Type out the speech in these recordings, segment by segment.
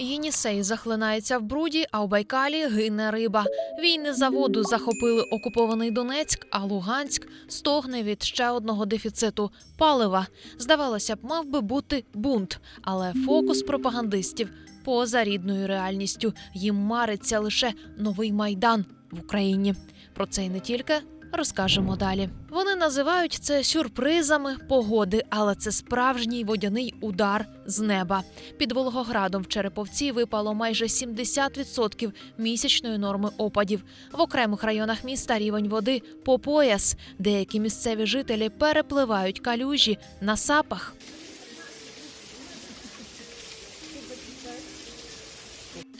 Єнісей захлинається в бруді, а у Байкалі гине риба. Війни заводу захопили окупований Донецьк, а Луганськ стогне від ще одного дефіциту палива. Здавалося б, мав би бути бунт, але фокус пропагандистів поза рідною реальністю. Їм мариться лише новий майдан в Україні. Про це й не тільки. Розкажемо далі. Вони називають це сюрпризами погоди, але це справжній водяний удар з неба. Під Волгоградом в Череповці випало майже 70% місячної норми опадів. В окремих районах міста рівень води по пояс. Деякі місцеві жителі перепливають калюжі на сапах.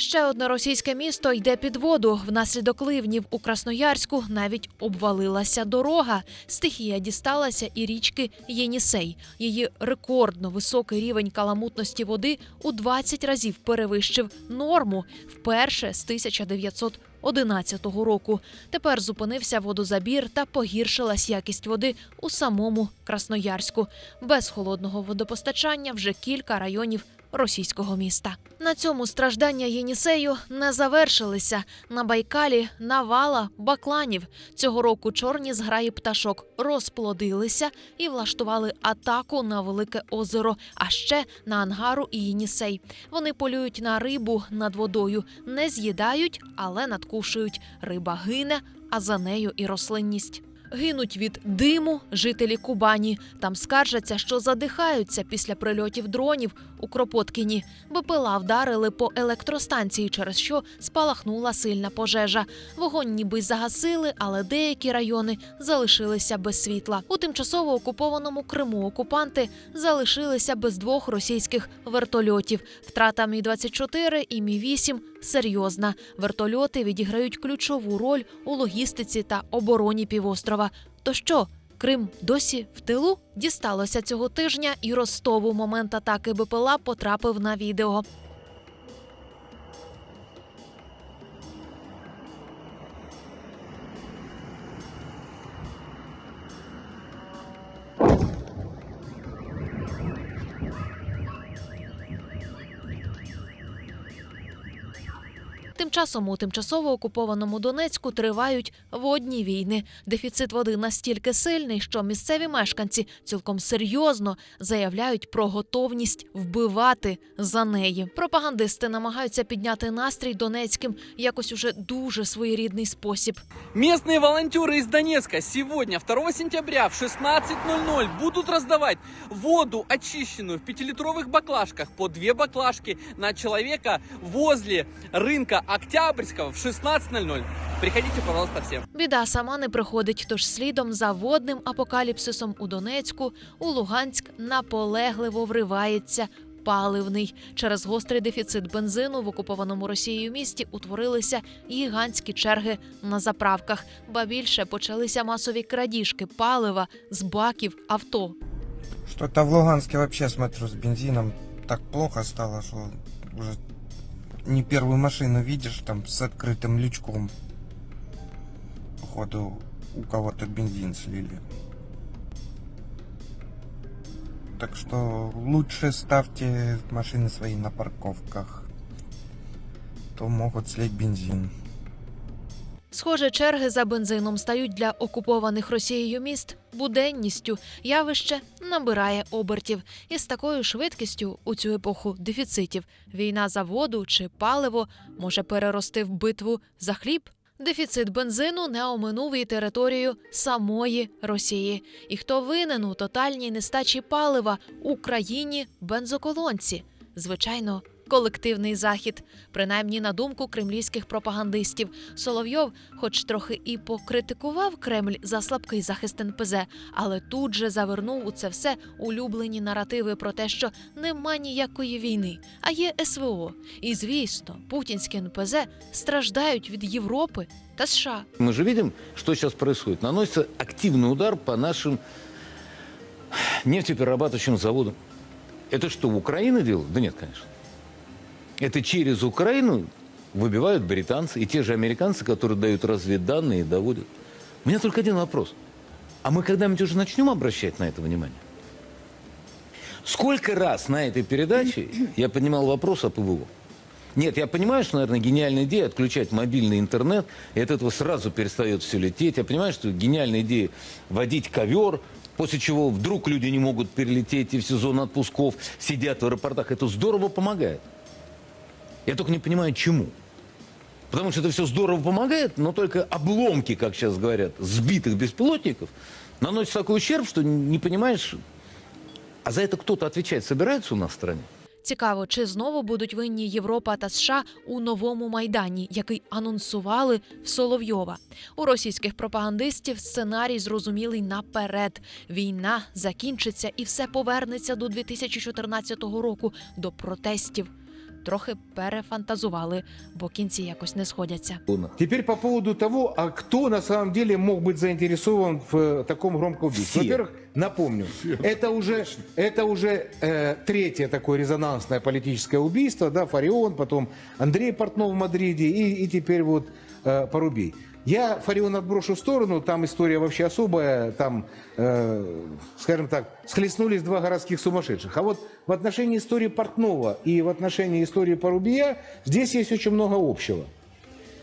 Ще одне російське місто йде під воду. Внаслідок ливнів у Красноярську навіть обвалилася дорога. Стихія дісталася і річки Єнісей. Її рекордно високий рівень каламутності води у 20 разів перевищив норму вперше з 1911 року. Тепер зупинився водозабір та погіршилась якість води у самому Красноярську. Без холодного водопостачання вже кілька районів російського міста. На цьому страждання Єнісею не завершилися. На Байкалі навала бакланів. Цього року чорні зграї пташок розплодилися і влаштували атаку на велике озеро, а ще на ангару і Єнісей. Вони полюють на рибу над водою, не з'їдають, але надкушують. Риба гине, а за нею і рослинність. Гинуть від диму жителі Кубані. Там скаржаться, що задихаються після прильотів дронів у Кропоткіні. БПЛА вдарили по електростанції, через що спалахнула сильна пожежа. Вогонь ніби загасили, але деякі райони залишилися без світла. У тимчасово окупованому Криму окупанти залишилися без двох російських вертольотів. Втрата Мі 24 і Мі 8 серйозна. Вертольоти відіграють ключову роль у логістиці та обороні півострова. То що? Крим досі в тилу дісталося цього тижня, і Ростову момент атаки БПЛА потрапив на відео. часом у тимчасово окупованому Донецьку тривають водні війни. Дефіцит води настільки сильний, що місцеві мешканці цілком серйозно заявляють про готовність вбивати за неї. Пропагандисти намагаються підняти настрій донецьким якось уже дуже своєрідний спосіб. Местные волонтеры из Донецка сегодня, 2 сентября в 16.00 будут раздавать воду очищенную в пятилитровых баклажках по две баклажки на человека возле рынка Октябрьского в 16.00. Приходите, пожалуйста, всем. Біда сама не приходить, тож слідом за водним апокаліпсисом у Донецьку у Луганськ наполегливо вривається. Паливний через гострий дефіцит бензину в окупованому Росією місті утворилися гігантські черги на заправках, ба більше почалися масові крадіжки палива з баків авто. Что-то в Луганске вообще, смотрю, с бензином так плохо стало, что уже не первую машину видишь там с открытым лючком. Походу, у кого-то бензин слили. Так что лучше ставьте машины свои на парковках. То могут слить бензин. Схоже, черги за бензином стають для окупованих Росією міст буденністю. Явище набирає обертів. І з такою швидкістю у цю епоху дефіцитів війна за воду чи паливо може перерости в битву за хліб. Дефіцит бензину не оминув і територію самої Росії. І хто винен у тотальній нестачі палива Україні бензоколонці? Звичайно, колективний захід, принаймні на думку кремлівських пропагандистів. Соловйов, хоч трохи і покритикував Кремль за слабкий захист НПЗ, але тут же завернув у це все улюблені наративи про те, що нема ніякої війни, а є СВО. І звісно, путінські НПЗ страждають від Європи та США. Мы же видим, что сейчас происходит. Наносится активный удар по нашим нефтеперерабатывающим заводам. Это что, Украина делает? Да нет, конечно. Это через Украину выбивают британцы и те же американцы, которые дают разведданные и доводят. У меня только один вопрос. А мы когда-нибудь уже начнем обращать на это внимание? Сколько раз на этой передаче я поднимал вопрос о ПВО? Нет, я понимаю, что, наверное, гениальная идея отключать мобильный интернет, и от этого сразу перестает все лететь. Я понимаю, что гениальная идея водить ковер, после чего вдруг люди не могут перелететь и в сезон отпусков сидят в аэропортах. Это здорово помогает. Я только не понимаю, чему. Потому что это все здорово помогает, но только обломки, как сейчас говорят, сбитых беспилотников наносят такой ущерб, что не понимаешь, а за это кто-то отвечать собирается у нас в стране? Цікаво, чи знову будуть винні Європа та США у новому майдані, який анонсували в Соловйова. У російських пропагандистів сценарій зрозумілий наперед. Війна закінчиться і все повернеться до 2014 року, до протестів. Трохи перефантазували, бо кінці якось не сходяться. Теперь по поводу того, а кто на самом деле мог быть заинтересован в э, таком громком убийстве. Все. Во-первых, напомню, это уже, это уже э, третье такое резонансное политическое убийство, да, Фарион, потом Андрей Портнов в Мадриде и, и теперь вот э, Порубей. Я Фарион отброшу в сторону, там история вообще особая, там, э, скажем так, схлестнулись два городских сумасшедших. А вот в отношении истории Портнова и в отношении истории Порубия здесь есть очень много общего.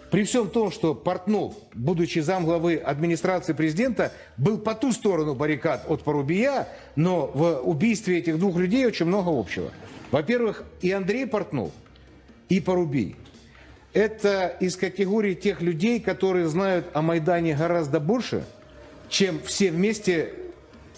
При всем том, что Портнов, будучи замглавы администрации президента, был по ту сторону баррикад от Порубия, но в убийстве этих двух людей очень много общего. Во-первых, и Андрей Портнов, и Порубий – это из категории тех людей, которые знают о Майдане гораздо больше, чем все вместе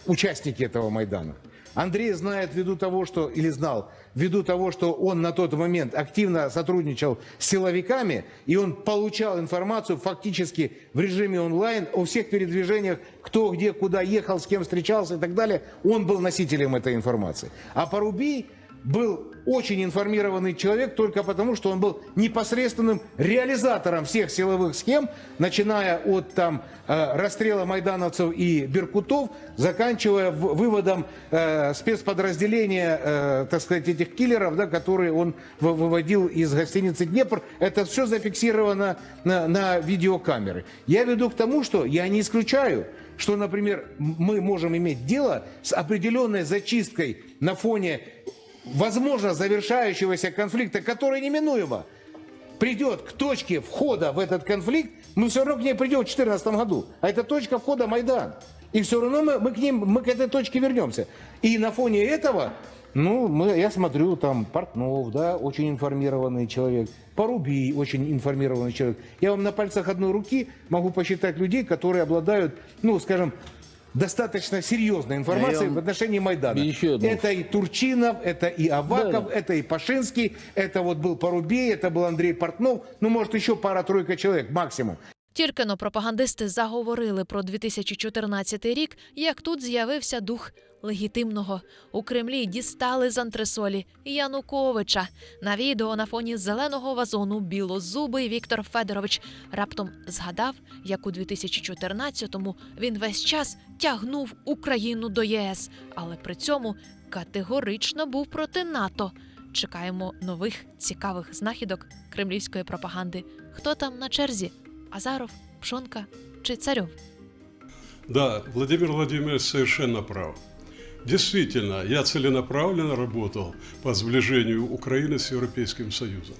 участники этого Майдана. Андрей знает ввиду того, что, или знал, ввиду того, что он на тот момент активно сотрудничал с силовиками, и он получал информацию фактически в режиме онлайн о всех передвижениях, кто где, куда ехал, с кем встречался и так далее. Он был носителем этой информации. А Порубий был очень информированный человек только потому, что он был непосредственным реализатором всех силовых схем, начиная от там, э, расстрела майдановцев и беркутов, заканчивая выводом э, спецподразделения, э, так сказать, этих киллеров, да, которые он вы- выводил из гостиницы «Днепр». Это все зафиксировано на, на видеокамеры. Я веду к тому, что я не исключаю, что, например, мы можем иметь дело с определенной зачисткой на фоне возможно завершающегося конфликта, который неминуемо придет к точке входа в этот конфликт, мы все равно к ней придем в 2014 году. А это точка входа Майдан. И все равно мы, мы к ним, мы к этой точке вернемся. И на фоне этого, ну, мы, я смотрю, там, Портнов, да, очень информированный человек, Порубий, очень информированный человек. Я вам на пальцах одной руки могу посчитать людей, которые обладают, ну, скажем, достаточно серьезной информацией вам в отношении Майдана. еще одну- Это и Турчинов, это и Аваков, это и Пашинский, это вот был Порубей, это был Андрей Портнов, ну, может, еще пара-тройка человек максимум. Тільки но пропагандисти заговорили про 2014 рік, як тут з'явився дух легітимного. У Кремлі дістали з антресолі Януковича. На відео на фоні зеленого вазону білозубий Віктор Федорович раптом згадав, як у 2014-му він весь час тягнув Україну до ЄС, але при цьому категорично був проти НАТО. Чекаємо нових цікавих знахідок кремлівської пропаганди. Хто там на черзі? Азаров, Пшонка чи Царьов? Да, Владимир Владимирович совершенно прав. Действительно, я целенаправленно работал по сближению Украины с Европейским Союзом.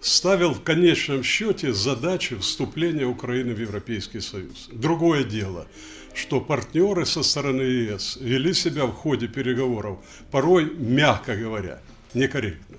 Ставил в конечном счете задачу вступления Украины в Европейский Союз. Другое дело, что партнеры со стороны ЕС вели себя в ходе переговоров порой, мягко говоря, некорректно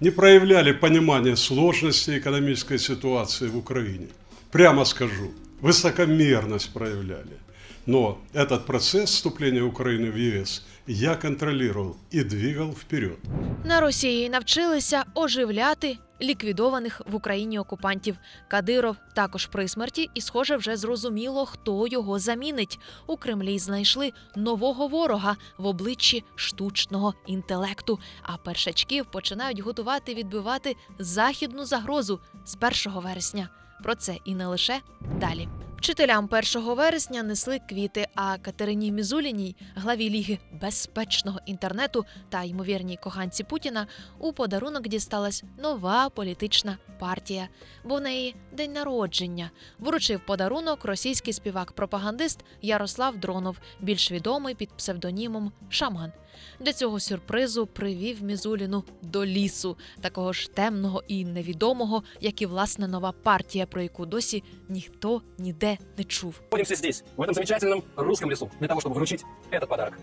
не проявляли понимания сложности экономической ситуации в Украине. Прямо скажу, высокомерность проявляли. Но этот процесс вступления Украины в ЕС я контролировал и двигал вперед. На Росії навчилися оживляти ліквідованих в Україні окупантів. Кадиров також при смерті, і, схоже, вже зрозуміло, хто його замінить. У Кремлі знайшли нового ворога в обличчі штучного інтелекту. А першачків починають готувати відбивати західну загрозу з 1 вересня. Про це і не лише далі. Вчителям 1 вересня несли квіти, а Катерині Мізуліній, главі ліги безпечного інтернету та ймовірній коханці Путіна, у подарунок дісталась нова політична партія, бо в неї день народження. Вручив подарунок російський співак-пропагандист Ярослав Дронов, більш відомий під псевдонімом Шаман. Для цього сюрпризу привів Мізуліну до лісу, такого ж темного і невідомого, як і власне нова партія, про яку досі ніхто ніде не чув. находимся здесь, в этом замечательном русском лесу, для того, чтобы вручить этот подарок.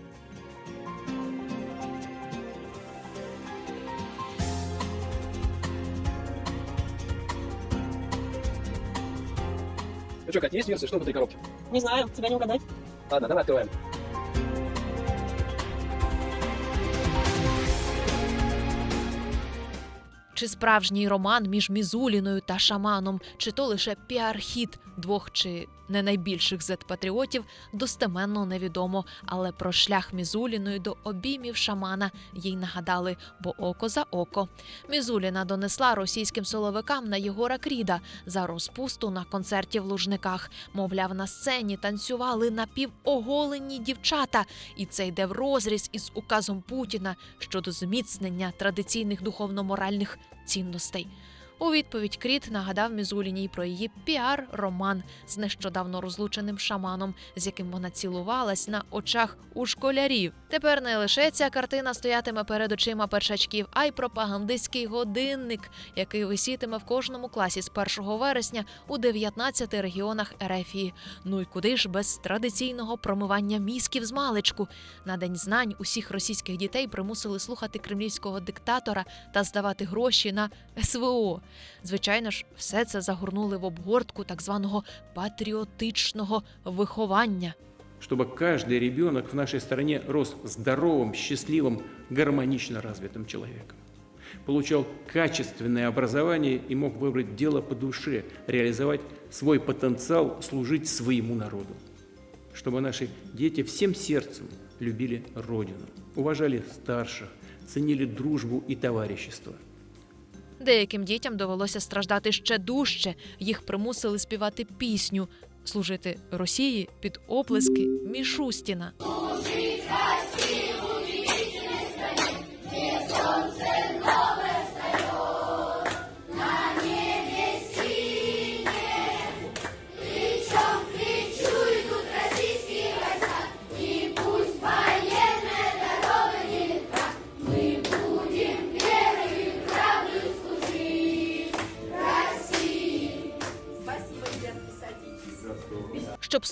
Ну что, Катя, есть версия, что в этой коробке? Не знаю, тебя не угадать. Ладно, давай открываем. Чи справжній роман між Мізуліною та шаманом, чи то лише піар-хіт двох чи не найбільших зет-патріотів, достеменно невідомо. Але про шлях Мізуліної до обіймів шамана їй нагадали, бо око за око. Мізуліна донесла російським силовикам на Єгора Кріда за розпусту на концерті в Лужниках. Мовляв, на сцені танцювали напівоголені дівчата, і це йде в розріз із указом Путіна щодо зміцнення традиційних духовно-моральних цінностей. У відповідь Кріт нагадав Мізуліній про її піар-роман з нещодавно розлученим шаманом, з яким вона цілувалась на очах у школярів. Тепер не лише ця картина стоятиме перед очима першачків, а й пропагандистський годинник, який висітиме в кожному класі з 1 вересня у 19 регіонах Ерефії. Ну і куди ж без традиційного промивання мізків з маличку? На день знань усіх російських дітей примусили слухати кремлівського диктатора та здавати гроші на СВО. Звичайно ж, все це загорнули в обгортку так званого патріотичного виховання. чтобы каждый ребенок в нашей стране рос здоровым, счастливым, гармонично развитым человеком. Получал качественное образование и мог выбрать дело по душе, реализовать свой потенциал, служить своему народу. Чтобы наши дети всем сердцем любили Родину, уважали старших, ценили дружбу и товарищество – Деяким дітям довелося страждати ще дужче. Їх примусили співати пісню, служити Росії під оплески Мішустіна.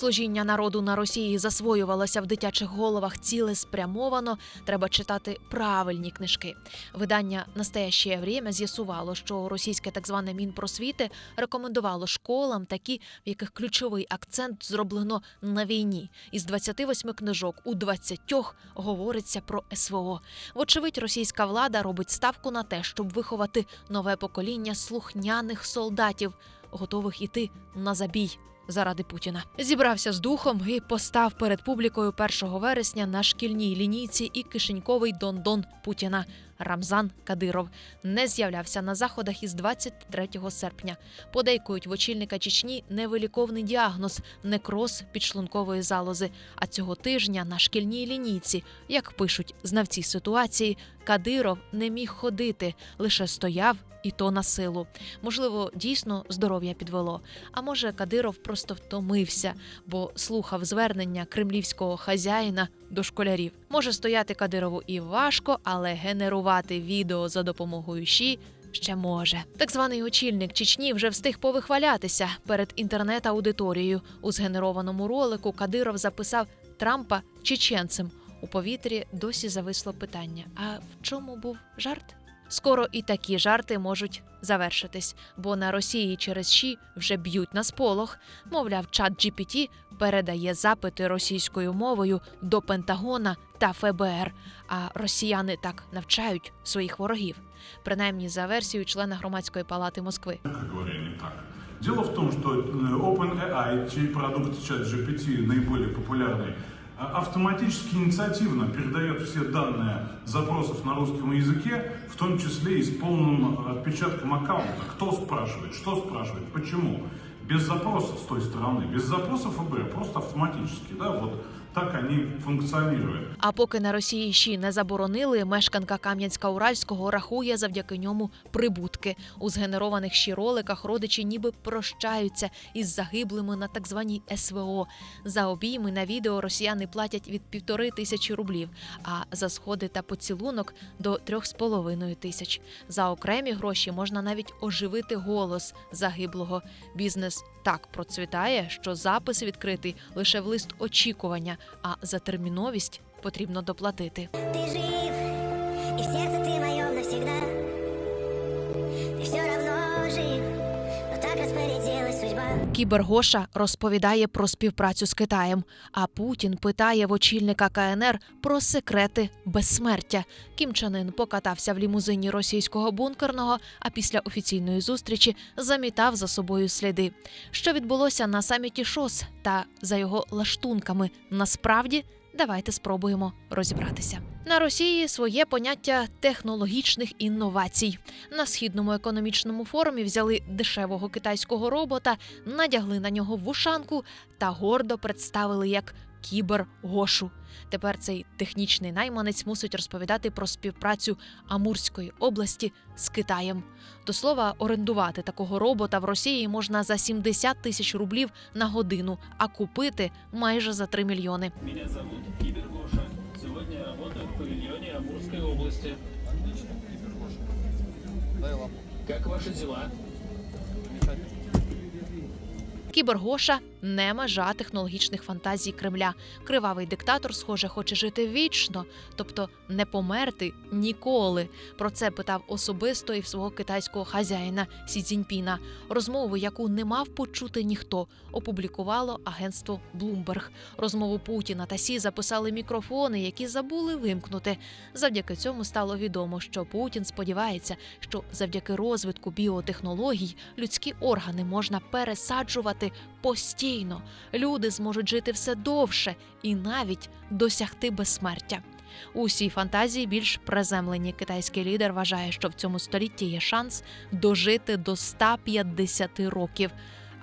Служіння народу на Росії засвоювалося в дитячих головах цілеспрямовано, треба читати правильні книжки. Видання «Настоящее время» з'ясувало, що російське так зване Мінпросвіти рекомендувало школам такі, в яких ключовий акцент зроблено на війні. Із 28 книжок у 20 говориться про СВО. Вочевидь, російська влада робить ставку на те, щоб виховати нове покоління слухняних солдатів, готових іти на забій заради Путіна. Зібрався з духом і постав перед публікою 1 вересня на шкільній лінійці і кишеньковий дондон Путіна. Рамзан Кадиров не з'являвся на заходах із 23 серпня. Подейкують в очільника Чечні невиліковний діагноз некроз підшлункової залози. А цього тижня на шкільній лінійці, як пишуть знавці ситуації, Кадиров не міг ходити, лише стояв і то на силу. Можливо, дійсно здоров'я підвело. А може, Кадиров просто втомився, бо слухав звернення кремлівського хазяїна до школярів. Може стояти Кадирову і важко, але генерувати відео за допомогою ШІ ще може. Так званий очільник Чечні вже встиг повихвалятися перед інтернет-аудиторією. У згенерованому ролику Кадиров записав Трампа чеченцем. У повітрі досі зависло питання: а в чому був жарт? Скоро і такі жарти можуть завершитись, бо на Росії через ЩІ вже б'ють на сполох. Мовляв, чат GPT передає запити російською мовою до Пентагона та ФБР. А росіяни так навчають своїх ворогів, принаймні за версією члена громадської палати Москви. Дело в том, что э, OpenAI, чей продукт ChatGPT наиболее популярный, автоматически инициативно передает все данные запросов на русском языке, в том числе и с полным отпечатком аккаунта. Кто спрашивает, что спрашивает, почему. Без запроса с той стороны, без запроса ФБР, просто автоматически. Да? Вот так они функционируют. А поки на Росії ще не заборонили, мешканка Кам'янська-Уральського рахує завдяки ньому прибутки. У згенерованих ще роликах родичі ніби прощаються із загиблими на так званій СВО. За обійми на відео росіяни платять від півтори тисячі рублів, а за сходи та поцілунок до трьох з половиною тисяч. За окремі гроші можна навіть оживити голос загиблого. Бізнес так процвітає, що запис відкритий лише в лист очікування, а за терміновість потрібно доплатити. Ти жив, і в сердце ты моем навсегда. Кібергоша розповідає про співпрацю з Китаєм, а Путін питає в очільника КНР про секрети безсмертя. Кімчанин покатався в лімузині російського бункерного, а після офіційної зустрічі замітав за собою сліди. Що відбулося на саміті ШОС та за його лаштунками насправді. Давайте спробуємо розібратися. На Росії своє поняття технологічних інновацій. На східному економічному форумі взяли дешевого китайського робота, надягли на нього вушанку та гордо представили як кібер-гошу. Тепер цей технічний найманець мусить розповідати про співпрацю Амурської області з Китаєм. До слова, орендувати такого робота в Росії можна за 70 тисяч рублів на годину, а купити майже за 3 мільйони. Меня зовут Кибер Области. Как ваши дела? Кібергоша не межа технологічних фантазій Кремля. Кривавий диктатор, схоже, хоче жити вічно, тобто не померти ніколи. Про це питав особисто і в свого китайського хазяїна Сі Цзіньпіна. Розмову, яку не мав почути ніхто, опублікувало агентство Bloomberg. Розмову Путіна та Сі записали мікрофони, які забули вимкнути. Завдяки цьому стало відомо, що Путін сподівається, що завдяки розвитку біотехнологій людські органи можна пересаджувати постійно. Люди зможуть жити все довше і навіть досягти безсмертя. У цій фантазії більш приземлені китайський лідер вважає, що в цьому столітті є шанс дожити до 150 років.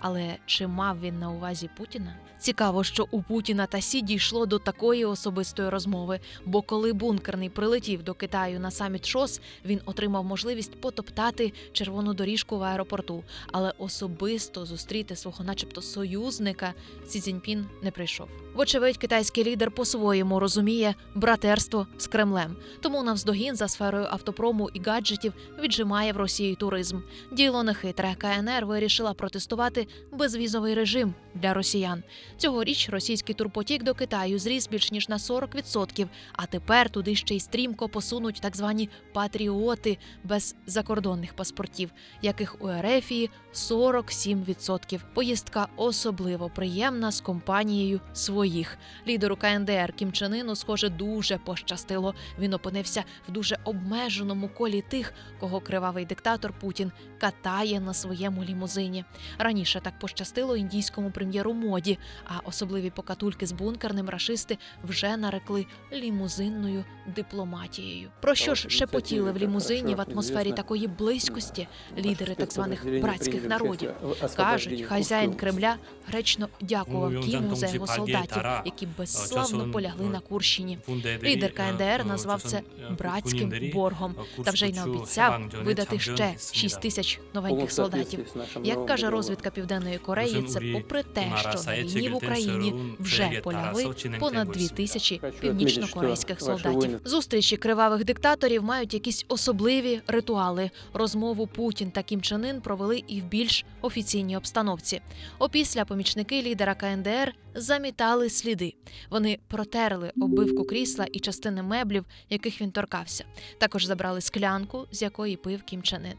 Але чи мав він на увазі Путіна? Цікаво, що у Путіна та Сі дійшло до такої особистої розмови. Бо коли бункерний прилетів до Китаю на саміт ШОС, він отримав можливість потоптати червону доріжку в аеропорту, але особисто зустріти свого, начебто, союзника Сі Цзіньпін не прийшов. Вочевидь, китайський лідер по-своєму розуміє братерство з Кремлем, тому навздогін за сферою автопрому і гаджетів віджимає в Росії туризм. Діло нехитре. КНР вирішила протестувати безвізовий режим для росіян. Цьогоріч російський турпотік до Китаю зріс більш ніж на 40%, а тепер туди ще й стрімко посунуть так звані патріоти без закордонних паспортів, яких у Ерефії 47%. Поїздка особливо приємна з компанією своїх. Лідеру КНДР Кім Чен Іну, схоже, дуже пощастило. Він опинився в дуже обмеженому колі тих, кого кривавий диктатор Путін катає на своєму лімузині. Раніше так пощастило індійському прем'єру моді, а особливі покатульки з бункерним рашисти вже нарекли лімузинною дипломатією. Про що ж шепотіли в лімузині в атмосфері такої близькості лідери так званих братських народів? Кажуть, хазяїн Кремля гречно дякував Кіму за його солдатів, які безславно полягли на Курщині. Лідер КНДР назвав це братським боргом та вже й наобіцяв видати ще 6 тисяч новеньких солдатів. Як каже розвідка Південної Кореї, це попри те, що на війні в Україні вже полягли понад 2 тисячі північнокорейських солдатів. Зустрічі кривавих диктаторів мають якісь особливі ритуали. Розмову Путін та Кім Чен Ын провели і в більш офіційній обстановці. Опісля помічники лідера КНДР замітали сліди. Вони протерли оббивку крісла і частини меблів, яких він торкався. Також забрали склянку, з якої пив Кім Чен Ын.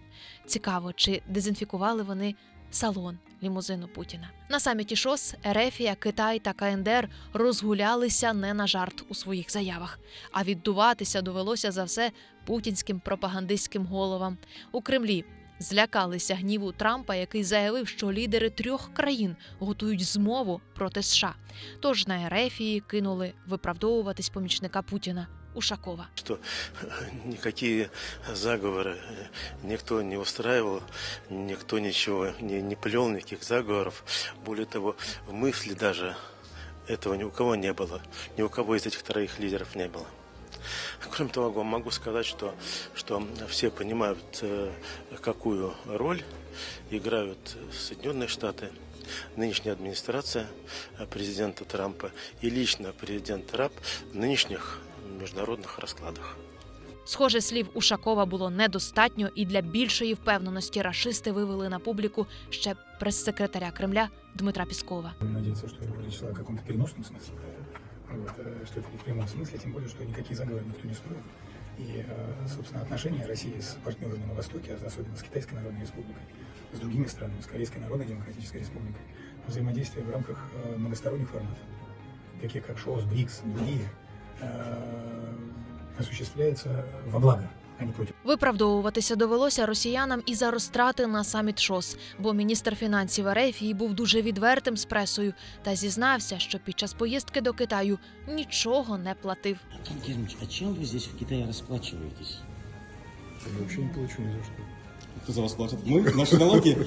Цікаво, чи дезінфікували вони салон лімузину Путіна. На саміті ШОС Ерефія, Китай та КНДР розгулялися не на жарт у своїх заявах, а віддуватися довелося за все путінським пропагандистським головам у Кремлі. Злякалися гніву Трампа, який заявив, що лідери трьох країн готують змову проти США. Тож на Ерефії кинули виправдовуватись помічника Путіна Ушакова. что никакие заговоры никто не устраивал, никто ничего не, не плел, никаких заговоров. Более того, в мысли даже этого ни у кого не было. Ни у кого из этих троих лидеров не было. Кроме того, могу сказать, что, что все понимают, э, какую роль играют Соединенные Штаты, нынешняя администрация э, президента Трампа и лично президент Трамп в нынешних международных раскладах. Схоже, слів Ушакова було недостатньо, і для більшої впевненості рашисти вивели на публіку ще прес-секретаря Кремля Дмитра Піскова. Надеяться, что его речь шла о каком-то переносном смысле. Вот, э, что это не в прямом смысле, тем более, что никакие заговоры никто не строит. И, э, собственно, отношения России с партнерами на Востоке, а особенно с Китайской Народной Республикой, с другими странами, с Корейской Народной Демократической Республикой, взаимодействие в рамках э, многосторонних форматов, таких как ШОС, БРИКС, другие, э, осуществляется во благо, а не против. Виправдовуватися довелося росіянам і за розтрати на саміт ШОС, бо міністр фінансів Ерефії був дуже відвертим з пресою та зізнався, що під час поїздки до Китаю нічого не платив. Антон а чем вы здесь в Китае расплачиваетесь? Я вообще не получу ни за что. Кто за вас платит? Мы? Наши налоги?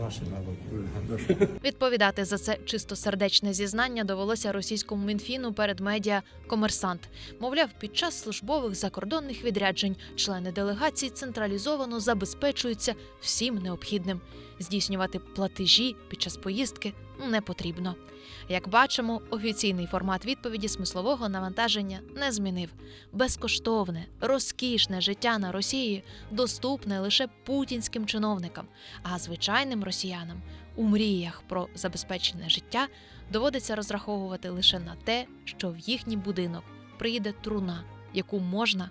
Ваши навики. Відповідати за це чистосердечне зізнання довелося російському мінфіну перед медіа Комерсант. Мовляв, під час службових закордонних відряджень члени делегації централізовано забезпечуються всім необхідним. Здійснювати платежі під час поїздки не потрібно. Як бачимо, офіційний формат відповіді смислового навантаження не змінив. Безкоштовне, розкішне життя на Росії доступне лише путінським чиновникам, а звичайним росіянам у мріях про забезпечене життя доводиться розраховувати лише на те, що в їхній будинок приїде труна, яку можна